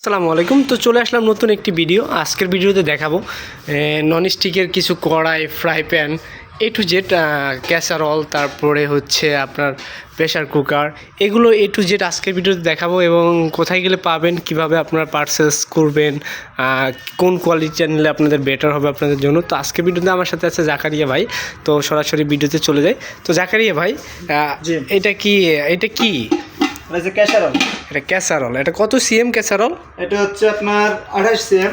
আসসালামু আলাইকুম। তো চলে আসলাম নতুন একটি ভিডিও। আজকের ভিডিওতে দেখাবো নন স্টিকের কিছু কড়াই fry pan A to Z casserole তারপরে হচ্ছে আপনার প্রেশার কুকার এগুলো এ টু জেড আজকের ভিডিওতে দেখাবো এবং কোথায় গেলে পাবেন কীভাবে আপনারা পারচেস করবেন কোন কোয়ালিটি নিলে আপনাদের বেটার হবে আপনাদের জন্য। তো আজকের ভিডিওতে আমার সাথে আছে জাকারিয়া ভাই। তো সরাসরি ভিডিওতে চলে যাই। তো জাকারিয়া ভাই এটা কি এটা কি? এটা হচ্ছে ক্যাশারল এটা ক্যাসারল এটা কত সিএম ক্যাসারল এটা হচ্ছে আপনার আঠাশ সিএম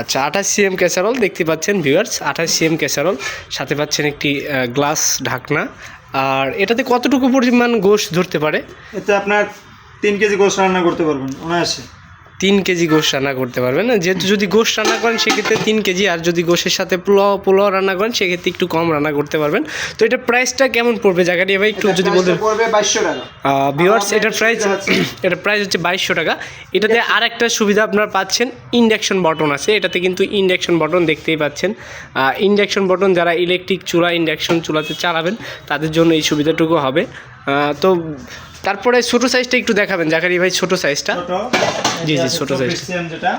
আচ্ছা আঠাশ সিএম ক্যাসারল দেখতে পাচ্ছেন ভিউয়ার্স আঠাশ সিএম ক্যাসারল সাথে পাচ্ছেন একটি গ্লাস ঢাকনা। আর এটাতে কতটুকু পরিমাণ গোশ ধরতে পারে? এতে আপনার তিন কেজি গোস রান্না করতে পারবেন অনায়াসে। তিন কেজি গোশ রান্না করতে পারবেন না? যেহেতু যদি গোশ রান্না করেন সেক্ষেত্রে তিন কেজি আর যদি গোশের সাথে পোলাও পোলাও রান্না করেন সেক্ষেত্রে একটু কম রান্না করতে পারবেন। তো এটা প্রাইসটা কেমন পড়বে? জায়গাটি ভাই একটু যদি বলতে আমাদের এটার প্রাইস এটার প্রাইস হচ্ছে বাইশশো টাকা। এটাতে আর একটা সুবিধা আপনারা পাচ্ছেন ইন্ডাকশন বটন আছে। এটাতে কিন্তু ইন্ডাকশন বটন দেখতেই পাচ্ছেন। ইন্ডাকশন বটন যারা ইলেকট্রিক চুলা ইন্ডাকশন চুলাতে চালাবেন তাদের জন্য এই সুবিধাটুকু হবে। তো তারপরে ছোটো সাইজটা একটু দেখাবেন জাকারি ভাই ছোটো সাইজটা জি, জি, ছোট যেটা।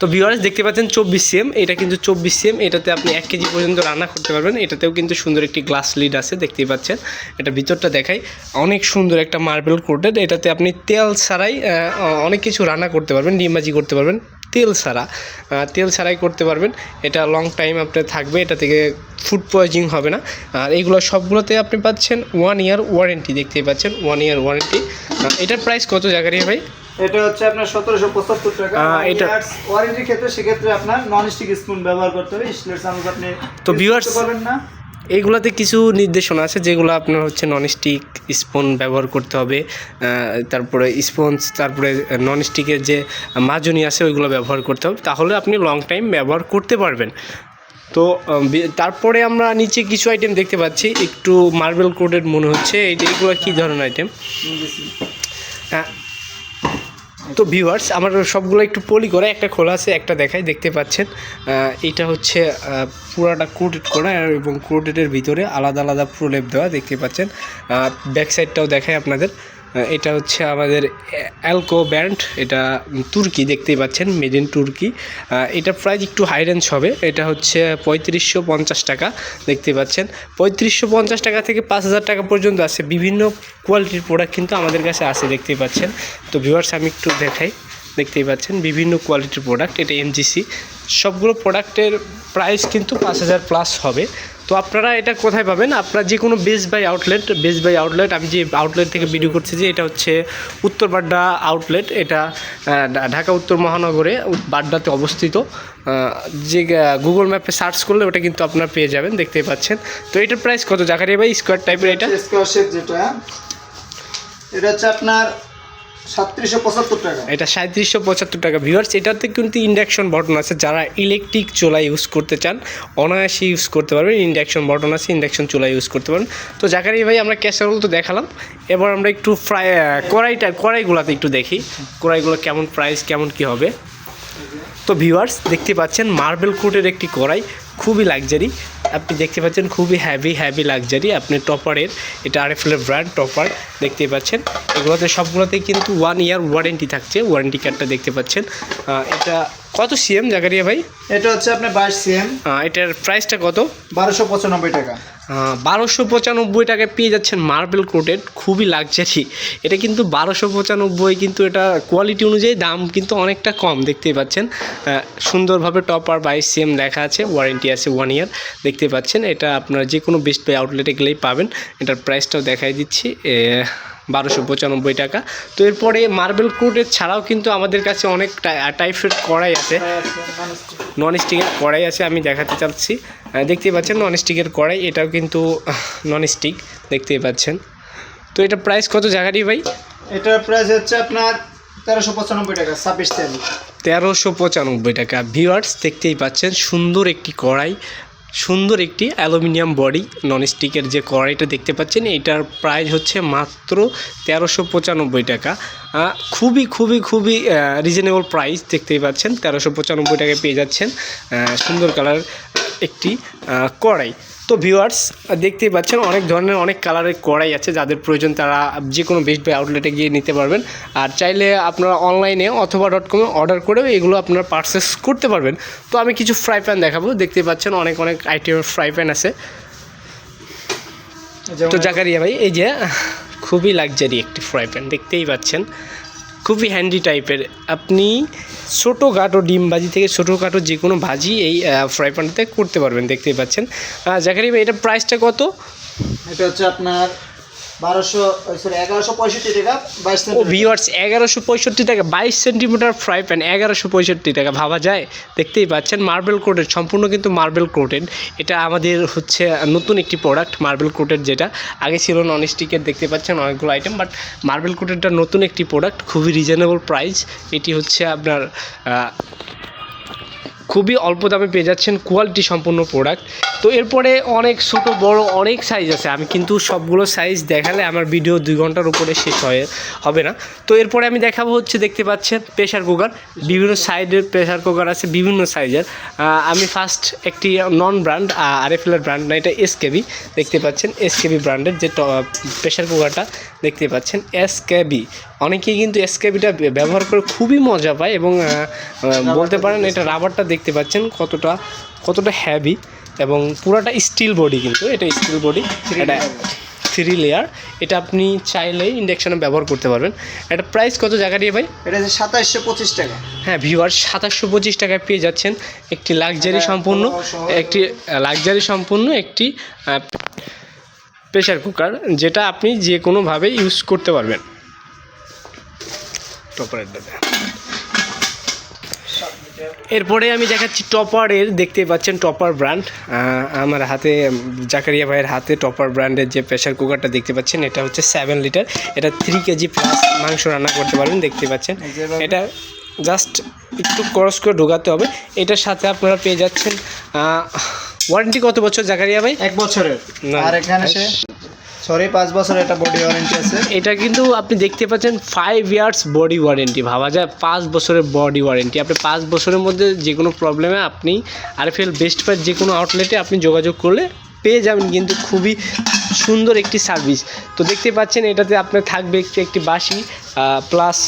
তো ভিউয়ার্স দেখতে পাচ্ছেন চব্বিশ সিএম এটা কিন্তু চব্বিশ সিএম এটাতে আপনি এক কেজি পর্যন্ত রান্না করতে পারবেন। এটাতেও কিন্তু সুন্দর একটি গ্লাস লিড আছে দেখতেই পাচ্ছেন। এটা ভিতরটা দেখাই। অনেক সুন্দর একটা মার্বেল কোটেড এটাতে আপনি তেল ছাড়াই অনেক কিছু রান্না করতে পারবেন ডিমাজি করতে পারবেন। তেল ছাড়া তেল ছাড়াই করতে পারবেন। এটা লং টাইম আপনার থাকবে এটা থেকে ফুড পয়জিং হবে না। আর এইগুলো সবগুলোতে আপনি পাচ্ছেন ওয়ান ইয়ার ওয়ারেন্টি দেখতেই পাচ্ছেন ওয়ান ইয়ার ওয়ারেন্টি এটার প্রাইস কত জায়গায় ভাই? এটা হচ্ছে আপনার সতেরোশো পঁচাত্তর টাকা। এটা- ওয়ারেন্টির ক্ষেত্রে সেক্ষেত্রে আপনার নন স্টিক স্পুন ব্যবহার করতে হবে। স্টিলের চামচ আপনি তো ভিউয়ার্স পারবেন না। এইগুলাতে কিছু নির্দেশনা আছে যেগুলো আপনার হচ্ছে ননস্টিক স্পুন ব্যবহার করতে হবে। তারপরে স্পঞ্জ তারপরে ননস্টিকের যে মাজনি আছে ওইগুলো ব্যবহার করতে হবে। তাহলে আপনি লং টাইম ব্যবহার করতে পারবেন। তো তারপরে আমরা নিচে কিছু আইটেম দেখতে পাচ্ছি। একটু মার্বেল কোডেড মনে হচ্ছে। এইটা এগুলো কী ধরনের আইটেম হ্যাঁ তো ভিউয়ার্স আমার সবগুলো একটু পলি করে, একটা খোলা আছে, একটা দেখাই, দেখতে পাচ্ছেন। এটা হচ্ছে পুরাটা ক্রোডেট করা এবং ক্রোডেটের ভিতরে আলাদা আলাদা প্রলেপ দেওয়া, দেখতে পাচ্ছেন। ব্যাক সাইডটাও দেখায় আপনাদের। এটা হচ্ছে আমাদের অ্যালকো ব্যান্ড, এটা তুর্কি, দেখতেই পাচ্ছেন, মেড ইন তুর্কি। এটা প্রাইস একটু হাই রেঞ্জ হবে, এটা হচ্ছে পঁয়ত্রিশশো পঞ্চাশ টাকা দেখতে পাচ্ছেন। পঁয়ত্রিশশো পঞ্চাশ টাকা থেকে পাঁচ হাজার টাকা পর্যন্ত আছে, বিভিন্ন কোয়ালিটির প্রোডাক্ট কিন্তু আমাদের কাছে আছে, দেখতেই পাচ্ছেন। তো ভিউয়ার্স আমি একটু দেখাই, দেখতেই পাচ্ছেন, বিভিন্ন কোয়ালিটির প্রোডাক্ট এটা এমজিসি সবগুলো প্রোডাক্টের প্রাইস কিন্তু পাঁচ হাজার প্লাস হবে। তো আপনারা এটা কোথায় পাবেন? আপনারা যে কোনো Best Buy outlet Best Buy outlet আমি যে আউটলেট থেকে ভিডিও করছি যে এটা হচ্ছে উত্তর বাড্ডা আউটলেট এটা ঢাকা, উত্তর মহানগরে বাড্ডাতে অবস্থিত। যে গুগল ম্যাপে সার্চ করলে ওটা কিন্তু আপনারা পেয়ে যাবেন, দেখতেই পাচ্ছেন। তো এটার প্রাইস কত জাকারিয়া ভাই? স্কোয়ার টাইপের এটা? স্কোয়ার শেপ যেটা, এটা হচ্ছে আপনার এটা সাঁত্রিশশো পঁচাত্তর টাকা। ভিউয়ার্স এটাতে কিন্তু ইন্ডাকশন বটন আছে। যারা ইলেকট্রিক চুলা ইউজ করতে চান, অনায়াসে ইউজ করতে পারবেন। ইন্ডাকশন বটন আছে ইন্ডাকশন ইউজ করতে তো ভাই, আমরা তো দেখালাম। এবার আমরা একটু ফ্রাই কড়াইটা, কড়াইগুলোতে একটু দেখি। কড়াইগুলো কেমন প্রাইস কেমন কি হবে। তো ভিউয়ার্স দেখতে পাচ্ছেন মার্বেল কোটের একটি কড়াই, খুবই লাক্সারি আপনি দেখতে পাচ্ছেন খুবই হ্যাভি হ্যাভি লাক্সারি আপনি টপারের এটা আরএফএলের ব্র্যান্ড টপার দেখতে পাচ্ছেন। এগুলোতে সবগুলোতে কিন্তু ওয়ান ইয়ার ওয়ারেন্টি থাকছে। ওয়ারেন্টি কার্ডটা দেখতে পাচ্ছেন। এটা কত সিএম জাগারিয়া ভাই? এটা হচ্ছে আপনার বাইশ সিএম এটার প্রাইসটা কত? বারোশো পঁচানব্বই টাকা। বারোশো পঁচানব্বই টাকায় পেয়ে যাচ্ছেন মার্বেল কোটেড খুবই লাক্সারি এটা কিন্তু বারোশো পঁচানব্বই কিন্তু এটা কোয়ালিটি অনুযায়ী দাম কিন্তু অনেকটা কম দেখতেই পাচ্ছেন। সুন্দরভাবে টপার বাইশ সিএম লেখা আছে ওয়ারেন্টি আছে ওয়ান ইয়ার দেখতে পাচ্ছেন এটা আপনার যে কোনো বেস্ট বাই আউটলেটে গেলেই পাবেন। এটার প্রাইসটাও দেখাই দিচ্ছি। বারোশো পঁচানব্বই টাকা। তো এরপরে মার্বেল কোটেড ছাড়াও কিন্তু আমাদের কাছে অনেক টাইপের কড়াই আছে। নন স্টিকের কড়াই আছে আমি দেখাতে চাচ্ছি। দেখতেই পাচ্ছেন নন স্টিকের কড়াই এটাও কিন্তু নন স্টিক দেখতেই পাচ্ছেন। তো এটা প্রাইস কত জায়গারই ভাই? এটার প্রাইস হচ্ছে আপনার তেরোশো পঁচানব্বই টাকা ছাব্বিশ তেরোশো পঁচানব্বই টাকা। ভিউয়ার্স দেখতেই পাচ্ছেন সুন্দর একটি কড়াই। সুন্দর একটি অ্যালুমিনিয়াম বডি ননস্টিকের যে কড়াইটা দেখতে পাচ্ছেন এটার প্রাইস হচ্ছে মাত্র তেরোশো পঁচানব্বই টাকা। খুবই খুবই খুবই রিজনেবল প্রাইস দেখতেই পাচ্ছেন, তেরোশো পঁচানব্বই টাকায় পেয়ে যাচ্ছেন সুন্দর কালার একটি কড়াই। তো ভিউয়ার্স দেখতেই পাচ্ছেন অনেক ধরনের অনেক কালারের কড়াই আছে যাদের প্রয়োজন তারা যে কোনো বেস্ট বাই আউটলেটে গিয়ে নিতে পারবেন। আর চাইলে আপনারা অনলাইনে অথবা ডট কমে অর্ডার করেও এগুলো আপনারা পারচেস করতে পারবেন। তো আমি কিছু ফ্রাই প্যান দেখাবো। দেখতেই পাচ্ছেন অনেক অনেক আইটেমের ফ্রাই প্যান আছে। তো জাকারিয়া ভাই এই যে খুবই লাক্সারি একটি ফ্রাই প্যান দেখতেই পাচ্ছেন। খুবই হ্যান্ডি টাইপের আপনি ছোটো কাটো ডিম ভাজি থেকে ছোটো কাটো যে কোনো ভাজি এই ফ্রাই প্যানটাতে করতে পারবেন, দেখতেই পাচ্ছেন। জাকারি ভাই, এটা প্রাইসটা কত? এটা হচ্ছে আপনার বারোশো সরি এগারোশো পঁয়ষট্টি টাকা বাইশ ও সেন্টিমিটার ভিওয়ার্স এগারোশো পঁয়ষট্টি টাকা বাইশ সেন্টিমিটার ফ্রাই প্যান এগারোশো পঁয়ষট্টি টাকা ভাবা যায়? দেখতেই পাচ্ছেন মার্বেল কোটেড সম্পূর্ণ কিন্তু মার্বেল কোটেড এটা আমাদের হচ্ছে নতুন একটি প্রোডাক্ট মার্বেল কোটেড যেটা। আগে ছিল নন স্টিকের দেখতে পাচ্ছেন অনেকগুলো আইটেম বাট মার্বেল কোটেডটা নতুন একটি প্রোডাক্ট খুবই রিজনেবল প্রাইস এটি হচ্ছে আপনার খুবই অল্প দামে পেয়ে যাচ্ছেন কোয়ালিটি সম্পূর্ণ প্রোডাক্ট তো এরপরে অনেক ছোট, বড় অনেক সাইজ আছে। আমি কিন্তু সবগুলো সাইজ দেখালে আমার ভিডিও দুই ঘণ্টার উপরে শেষ হয়ে, হবে না। তো এরপরে আমি দেখাবো হচ্ছে, দেখতে পাচ্ছেন প্রেশার কুকার বিভিন্ন সাইডের প্রেশার কুকার আছে, বিভিন্ন সাইজের আমি ফার্স্ট একটি নন ব্র্যান্ড আরএফএলের ব্র্যান্ড না, এটা এসকেবি দেখতে পাচ্ছেন। এসকেবি ব্র্যান্ডের যে প্রেশার কুকারটা দেখতে পাচ্ছেন। এসকেবি অনেকেই কিন্তু এসকেবিটা ব্যবহার করে খুবই মজা পায় এবং বলতে পারেন এটা রাবারটা দেখতে পাচ্ছেন কতটা কতটা হ্যাভি এবং পুরাটা স্টিল বডি কিন্তু এটা স্টিল বডি এটা থ্রি লেয়ার এটা আপনি চাইলেই ইন্ডাকশানে ব্যবহার করতে পারবেন। এটা প্রাইস কত জায়গা দিয়ে ভাই? এটা হচ্ছে সাতাইশশো পঁচিশ টাকা। হ্যাঁ ভিউয়ার সাতাশশো পঁচিশ টাকায় পেয়ে যাচ্ছেন একটি লাক্সারি সম্পূর্ণ একটি লাক্সারি সম্পূর্ণ একটি প্রেশার কুকার যেটা আপনি যে কোনোভাবে ইউজ করতে পারবেন। টপারের দাদা এরপরে আমি দেখাচ্ছি টপারের দেখতে পাচ্ছেন টপার ব্র্যান্ড। আমার হাতে জাকারিয়া ভাইয়ের হাতে টপার ব্র্যান্ডের যে প্রেশার কুকারটা দেখতে পাচ্ছেন এটা হচ্ছে সেভেন লিটার এটা থ্রি কেজি প্লাস মাংস রান্না করতে পারবেন দেখতে পাচ্ছেন। এটা জাস্ট একটু ক্রস করে ঢোকাতে হবে। এটার সাথে আপনারা পেয়ে যাচ্ছেন ওয়ারেন্টি কত বছর জাকারিয়া ভাই? এক বছরের। আর এখানে সে সরি, পাঁচ বছরের এটা বডি ওয়ারেন্টি আছে। এটা কিন্তু আপনি দেখতে পাচ্ছেন ফাইভ ইয়ার্স বডি ওয়ারেন্টি ভাবা যায় পাঁচ বছরের বডি ওয়ারেন্টি আপনি পাঁচ বছরের মধ্যে যে কোনো প্রবলেমে আপনি আরএফএল বেস্ট পার যে কোনো আউটলেটে আপনি যোগাযোগ করলে পেয়ে যাবেন কিন্তু খুবই সুন্দর একটি সার্ভিস তো দেখতে পাচ্ছেন এটাতে আপনার থাকবে একটি একটি বাঁশি প্লাস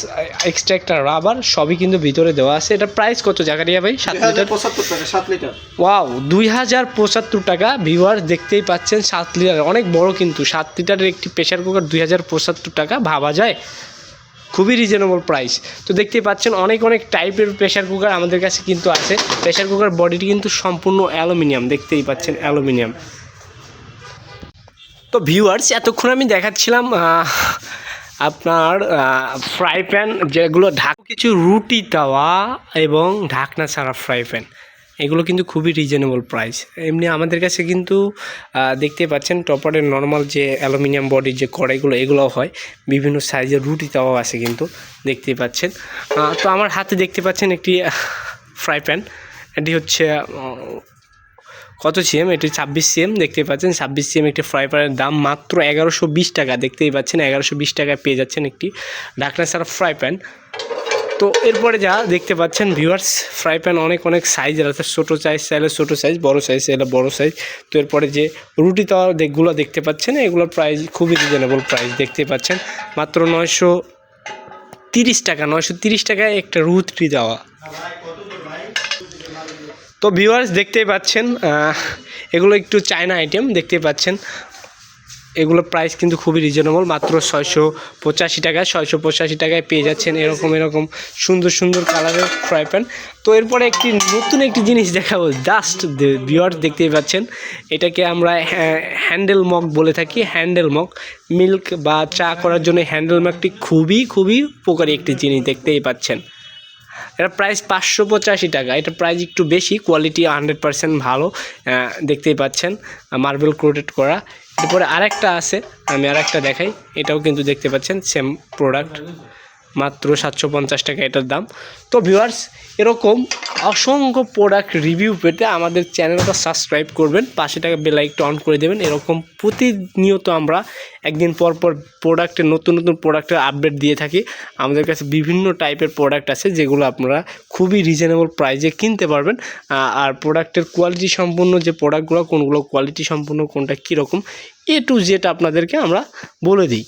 এক্সট্রা একটা রাবার সবই কিন্তু ভিতরে দেওয়া আছে। এটা প্রাইস কত জাকারিয়া ভাই? সাত লিটার পঁচাত্তর টাকা সাত লিটার ওয়াও দুই হাজার পঁচাত্তর টাকা। ভিউয়ার দেখতেই পাচ্ছেন সাত লিটার অনেক বড় কিন্তু। সাত লিটারের একটি প্রেশার কুকার দুই হাজার পঁচাত্তর টাকা। ভাবা যায়? খুবই রিজনেবল প্রাইস তো দেখতেই পাচ্ছেন অনেক অনেক টাইপের প্রেশার কুকার আমাদের কাছে কিন্তু আছে। প্রেশার কুকার বডিটি কিন্তু সম্পূর্ণ অ্যালুমিনিয়াম দেখতেই পাচ্ছেন অ্যালুমিনিয়াম। তো ভিউয়ার্স এতক্ষণ আমি দেখাচ্ছিলাম আপনার ফ্রাই প্যান যেগুলো ঢাক কিছু রুটি তাওয়া এবং ঢাকনা ছাড়া ফ্রাই প্যান এগুলো কিন্তু খুবই রিজনেবল প্রাইস এমনি আমাদের কাছে কিন্তু দেখতে পাচ্ছেন টপারের নর্মাল যে অ্যালুমিনিয়াম বডির যে কড়াইগুলো এগুলো হয়। বিভিন্ন সাইজের রুটি তাওয়া আছে কিন্তু, দেখতে পাচ্ছেন। তো আমার হাতে দেখতে পাচ্ছেন একটি ফ্রাই প্যান এটি হচ্ছে কত সিএম এটি ছাব্বিশ সিএম দেখতেই পাচ্ছেন। ছাব্বিশ সিএম একটি ফ্রাই প্যানের দাম মাত্র এগারোশো বিশ টাকা। দেখতেই পাচ্ছেন, এগারোশো বিশ টাকায় পেয়ে যাচ্ছেন একটি ঢাকনা ছাড়া ফ্রাই প্যান তো এরপরে যা দেখতে পাচ্ছেন ভিউয়ার্স ফ্রাই প্যান অনেক অনেক সাইজ আছে। ছোটো সাইজ চাইলে ছোটো সাইজ বড় সাইজ চাইলে বড় সাইজ তো এরপরে যে রুটি তাওয়া দেখগুলো দেখতে পাচ্ছেন, এগুলোর প্রাইস খুবই রিজনেবল প্রাইস দেখতে পাচ্ছেন। মাত্র নয়শো তিরিশ টাকা, নয়শো তিরিশ টাকায় একটা রুটি দেওয়া। তো ভিউয়ার্স দেখতেই পাচ্ছেন এগুলো একটু চায়না আইটেম দেখতেই পাচ্ছেন। এগুলো প্রাইস কিন্তু খুবই রিজনেবল মাত্র ছয়শো পঁচাশি টাকায়, ছয়শো পঁচাশি টাকায় পেয়ে যাচ্ছেন এরকম এরকম সুন্দর সুন্দর কালারের ফ্রাই প্যান তো এরপরে একটি নতুন একটি জিনিস দেখাবো জাস্ট ভিউয়ার্স দেখতেই পাচ্ছেন। এটাকে আমরা হ্যান্ডেল মগ বলে থাকি হ্যান্ডেল মগ মিল্ক বা চা করার জন্য হ্যান্ডেল মগটি খুবই খুবই উপকারী একটি জিনিস দেখতেই পাচ্ছেন। এটা প্রাইস পাঁচশো পঁচাশি টাকা। এটা প্রাইস একটু বেশি কোয়ালিটি হান্ড্রেড পারসেন্ট ভালো দেখতেই পাচ্ছেন মার্বেল ক্রোটেড করা। এরপরে আরেকটা আছে, আমি আরেকটা দেখাই, এটাও কিন্তু দেখতে পাচ্ছেন সেম প্রোডাক্ট মাত্র সাতশো পঞ্চাশ টাকা এটার দাম। তো ভিউয়ার্স এরকম অসংখ্য প্রোডাক্ট রিভিউ পেতে আমাদের চ্যানেলটা সাবস্ক্রাইব করবেন, পাশে টাকা বেলাইকটা অন করে দেবেন। এরকম প্রতিনিয়ত আমরা একদিন পর পর প্রোডাক্টের নতুন নতুন প্রোডাক্টের আপডেট দিয়ে থাকি। আমাদের কাছে বিভিন্ন টাইপের প্রোডাক্ট আছে, যেগুলো আপনারা খুবই রিজনেবল প্রাইজে কিনতে পারবেন। আর প্রোডাক্টের কোয়ালিটি সম্পূর্ণ যে প্রোডাক্টগুলো কোনগুলো কোয়ালিটি সম্পূর্ণ কোনটা কীরকম এ টু জেড আপনাদেরকে আমরা বলে দিই।